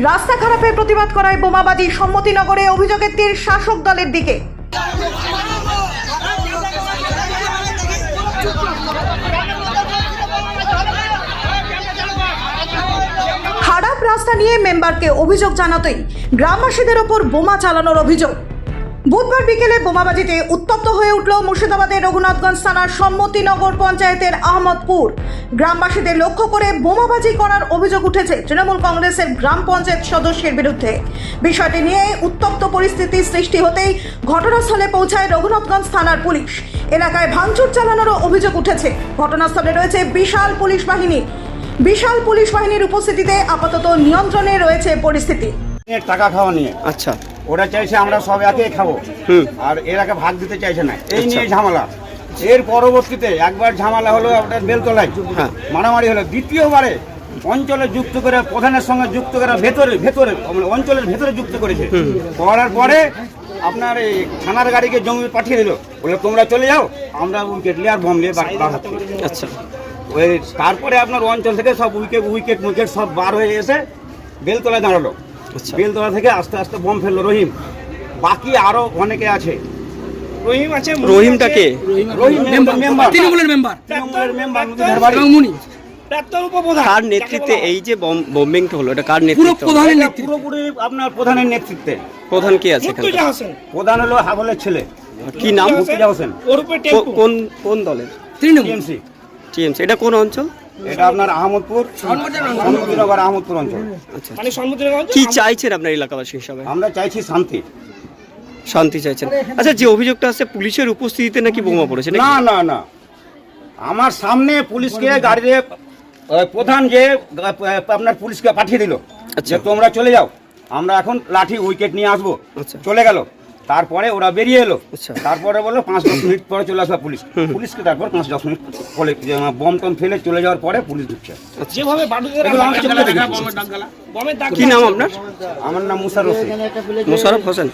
রাস্তা খারাপের প্রতিবাদ করায় বোমাবাজি সম্মতিনগরে অভিযোগের তীর শাসক দলের দিকে। খারাপ রাস্তা নিয়ে মেম্বারকে অভিযোগ জানাতেই গ্রামবাসীদের ওপর বোমা চালানোর অভিযোগ। বুধবার বিকেলে বোমাবাজিতে উত্তপ্ত হয়ে উঠল মুর্শিদাবাদের রঘুনাথগঞ্জ থানার সম্মতিনগর পঞ্চায়েতের আহমদপুর। গ্রামবাসীদের লক্ষ্য করে বোমাবাজি করার অভিযোগ উঠেছে তৃণমূল কংগ্রেসের গ্রাম পঞ্চায়েত সদস্যের বিরুদ্ধে। বিষয়টি নিয়ে উত্তপ্ত পরিস্থিতি সৃষ্টি হতেই ঘটনাস্থলে পৌঁছায় রঘুনাথগঞ্জ থানার পুলিশ। এলাকায় ভাঙচুর চালানোরও অভিযোগ উঠেছে। ঘটনাস্থলে রয়েছে বিশাল পুলিশ বাহিনী। বিশাল পুলিশ বাহিনীর উপস্থিতিতে আপাতত নিয়ন্ত্রণে রয়েছে পরিস্থিতি। টাকা খাওয়া নিয়ে। আচ্ছা। ওরা চাইছে আমরা সব একে খাব। আর এরাকে ভাগ দিতে চাইছে না। এই আচ্ছা। নিয়ে ঝামেলা। এর পরবর্তীতে একবার ঝামেলা হলো আপনার বেলতলায়। হ্যাঁ। মারামারি হলো। দ্বিতীয়বারে অঞ্চলে যুক্ত করে প্রধানের সঙ্গে যুক্ত করে ভেতরে ভেতরে মানে অঞ্চলের ভেতরে যুক্ত করেছে। করার পরে আপনার এই থানার গাড়িকে জমি পাঠিয়ে দিল। বলে তোমরা চলে যাও আমরা উইকেট নিয়ে আর বম নিয়ে আচ্ছা। ওই তারপরে আপনার অঞ্চল থেকে সব উইকেট উইকেট উইকেট সব বার হয়ে এসে বেলতলায় দাঁড়াল। বেলতলা থেকে আস্তে আস্তে বম ফেলল। রহিম বাকি আরও অনেকে আছে। রহিম আছে রহিমটা কে? রহিম মেম্বার। তৃণমূলের মেম্বার। তৃণমূলের মেম্বার নদীধার বাড়ি। এবং মুনি। কার নেতৃত্বে এই যে হলো এটা কার পুরো নেতৃত্বে? প্রধানের নেতৃত্বে। পুরোপুরি আপনার প্রধানের নেতৃত্বে। প্রধান কি আছে প্রধান হলো হাবলের ছেলে। কি নাম? মুর্তুজা হোসেন। কোন কোন দলের? তৃণমূল। টিএমসি। টিএমসি। এটা কোন অঞ্চল? এটা আপনার আহমদপুর সমুদ্রনগর আহমদপুর অঞ্চল। আচ্ছা মানে সমুদ্রগঞ্জ কি চাইছেন আপনার এলাকাবাসী হিসাবে? আমরা চাইছি শান্তি। শান্তি চাইছেন। আচ্ছা যে অভিযোগটা আছে পুলিশের উপস্থিতিতে নাকি বোমা পড়েছে? না না না। আমার সামনে পুলিশকে গাড়িতে প্রধান যে আপনার পুলিশকে পাঠিয়ে দিল আচ্ছা। যে তোমরা চলে যাও। আমরা এখন লাঠি উইকেট নিয়ে আসব। আচ্ছা। চলে গেল। তারপরে ওরা বেরিয়ে এলো। আচ্ছা। তারপরে বলল পাঁচ দশ মিনিট পরে চলে আসবে পুলিশ। পুলিশকে তারপর পাঁচ দশ মিনিট পরে আহ, বম টম ফেলে চলে যাওয়ার পরে পুলিশ ঢুকছে। যেভাবে দাগ কি নাম আপনার? আমার নাম মোশারফ হোসেন।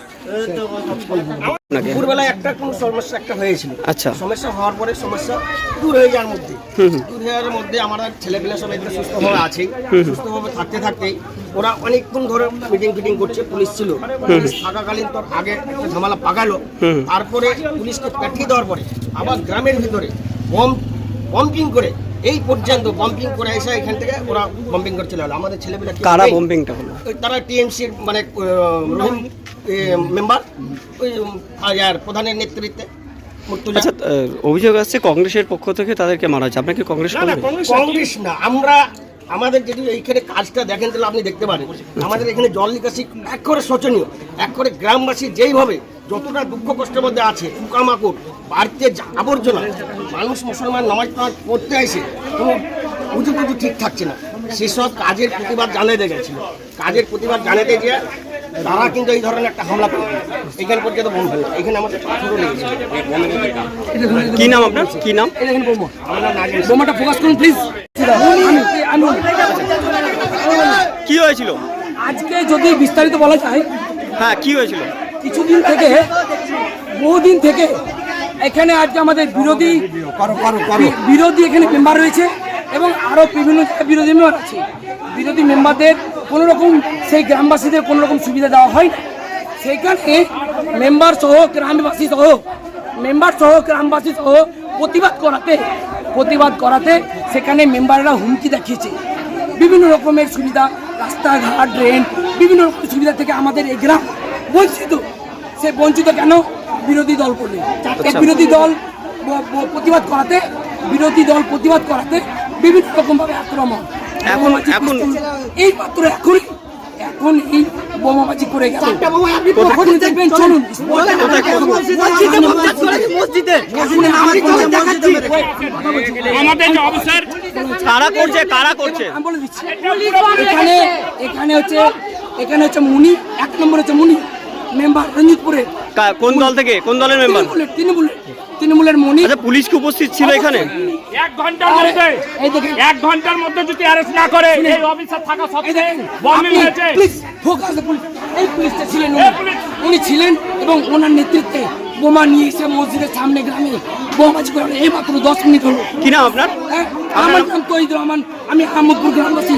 আপনাকে দুপুরবেলায় একটা কোনো সমস্যা একটা হয়েছিল। আচ্ছা। সমস্যা হওয়ার পরে সমস্যা দূর হয়ে যাওয়ার মধ্যে। দূর হয়ে যাওয়ার মধ্যে আমরা ছেলেপেলে সব একটু সুস্থভাবে আছে সুস্থভাবে থাকতে থাকতেই ওরা অনেকক্ষণ ধরে মিটিং ফিটিং করছে পুলিশ ছিল। পুলিশ থাকাকালীন তোর আগে একটা ঝামেলা পাকালো। তারপরে পুলিশকে পাঠিয়ে দেওয়ার পরে আবার গ্রামের ভিতরে বম বম্পিং করে এই পর্যন্ত বম্পিং করে এসে এখান থেকে ওরা বম্পিং করে চলে গেলো আমাদের ছেলেপেলে কেউ কারা নেই। বোম্বিংটা হলো? ওই তারা টিএমসির মানে রহিম মেম্বার ওই আর প্রধানের নেতৃত্বে আচ্ছা অভিযোগ আসছে কংগ্রেসের পক্ষ থেকে তাদেরকে মারা হয়েছে। আপনার কি কংগ্রেস না না কংগ্রেস কংগ্রেস না আমরা আমাদের যদি এইখানে কাজটা দেখেন তাহলে আপনি দেখতে পারেন। আমাদের এখানে জল নিকাশি এক করে শোচনীয়। এক করে গ্রামবাসী যেইভাবে যতটা দুঃখ কষ্টের মধ্যে আছে পোকামাকড় বাড়িতে আবর্জনা মানুষ মুসলমান নামাজ টামাজ পড়তে আসে কোনো পুজো পুজো ঠিক থাকছে না। সেসব কাজের প্রতিবাদ জানাতে গেছিল। কাজের প্রতিবাদ জানাতে গিয়ে তারা কিন্তু এই ধরনের একটা হামলা করে এখানে পর্যন্ত বন্ধ হলো এখানে আমাদের পাথরও লেগেছে। কি নাম আপনার? কি নাম? বোমাটা ফোকাস করুন প্লিজ হয়েছিল? আজকে যদি বিস্তারিত বলা যায় হ্যাঁ কি হয়েছিল? কিছুদিন থেকে বহুদিন থেকে এখানে আজকে আমাদের বিরোধী বিরোধী এখানে মেম্বার রয়েছে এবং আরও বিভিন্ন বিরোধী মেম্বার আছে। বিরোধী মেম্বারদের কোনো রকম সেই গ্রামবাসীদের কোনো রকম সুবিধা দেওয়া হয় না। সেইখানে মেম্বার সহ গ্রামবাসী সহ মেম্বার সহ গ্রামবাসী সহ প্রতিবাদ করাতে প্রতিবাদ করাতে সেখানে মেম্বাররা হুমকি দেখিয়েছে। বিভিন্ন রকমের সুবিধা রাস্তাঘাট ড্রেন বিভিন্ন রকম সুবিধা থেকে আমাদের এই গ্রাম বঞ্চিত। সে বঞ্চিত কেন? বিরোধী দল করলে। এই বিরোধী দল প্রতিবাদ করাতে বিরোধী দল প্রতিবাদ করাতে বিভিন্ন রকমভাবে আক্রমণ। এখন- এখন- এই মাত্র এখনই এখন এই বোমাবাজি করে গেল। কখন দেখবেন চলুন আমাদের যে কারা করছে কারা করছে? আমি বলে দিচ্ছি। এখানে এখানে হচ্ছে এখানে হচ্ছে মুনি এক নম্বর হচ্ছে মুনি মেম্বার রঞ্জিতপুরে কোন দল থেকে? কোন দলের মেম্বার তৃণমূলের মনি আচ্ছা পুলিশ কি উপস্থিত ছিল এখানে? এক ঘণ্টার মধ্যে এই দেখেন। এক ঘণ্টার মধ্যে যদি অ্যারেস্ট না করে এই অফিসার থাকা সত্ত্বেও হয়েছে। প্লিজ ফোকাস এই পুলিশটা ছিলেন। উনি। ছিলেন এবং ওনার নেতৃত্বে বোমা নিয়ে এসে মসজিদের সামনে গ্রামে বোমাবাজি করে। এই মাত্র দশ মিনিট হলো। কি নাম আপনার? হ্যাঁ, আমার নাম? তৈদ রহমান। আমি আহমদপুর গ্রামবাসী।